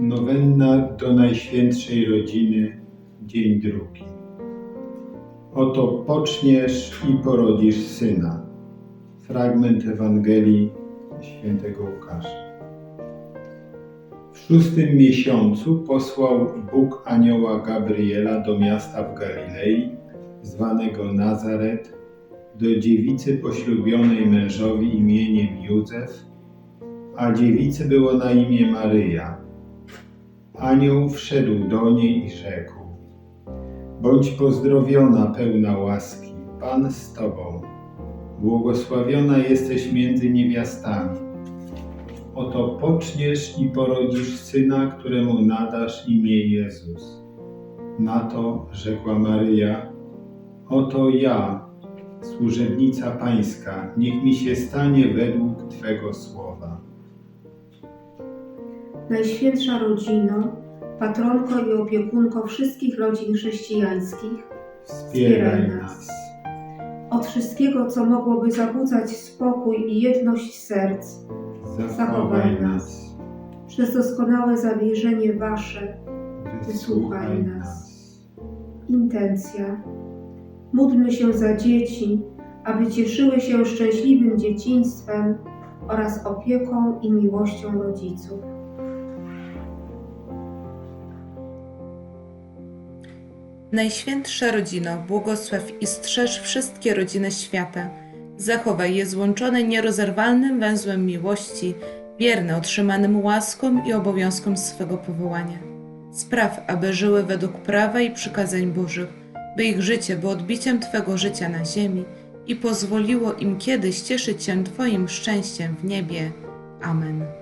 Nowenna do Najświętszej Rodziny, dzień drugi. Oto poczniesz i porodzisz syna. Fragment Ewangelii świętego Łukasza. W szóstym miesiącu posłał Bóg anioła Gabriela do miasta w Galilei, zwanego Nazaret, do dziewicy poślubionej mężowi imieniem Józef, a dziewicy było na imię Maryja. Anioł wszedł do niej i rzekł: Bądź pozdrowiona, pełna łaski, Pan z Tobą. Błogosławiona jesteś między niewiastami. Oto poczniesz i porodzisz syna, któremu nadasz imię Jezus. Na to rzekła Maryja: Oto ja, służebnica Pańska, niech mi się stanie według Twego słowa. Najświętsza rodzino, patronko i opiekunko wszystkich rodzin chrześcijańskich, Wspieraj nas. od wszystkiego, co mogłoby zabudzać spokój i jedność serc, Zachowaj nas. przez doskonałe zawierzenie Wasze, Wysłuchaj nas. intencja. Módlmy się za dzieci, aby cieszyły się szczęśliwym dzieciństwem oraz opieką i miłością rodziców. Najświętsza rodzino, błogosław i strzeż wszystkie rodziny świata. Zachowaj je złączone nierozerwalnym węzłem miłości, wierne otrzymanym łaskom i obowiązkom swego powołania. Spraw, aby żyły według prawa i przykazań Bożych, by ich życie było odbiciem Twego życia na ziemi i pozwoliło im kiedyś cieszyć się Twoim szczęściem w niebie. Amen.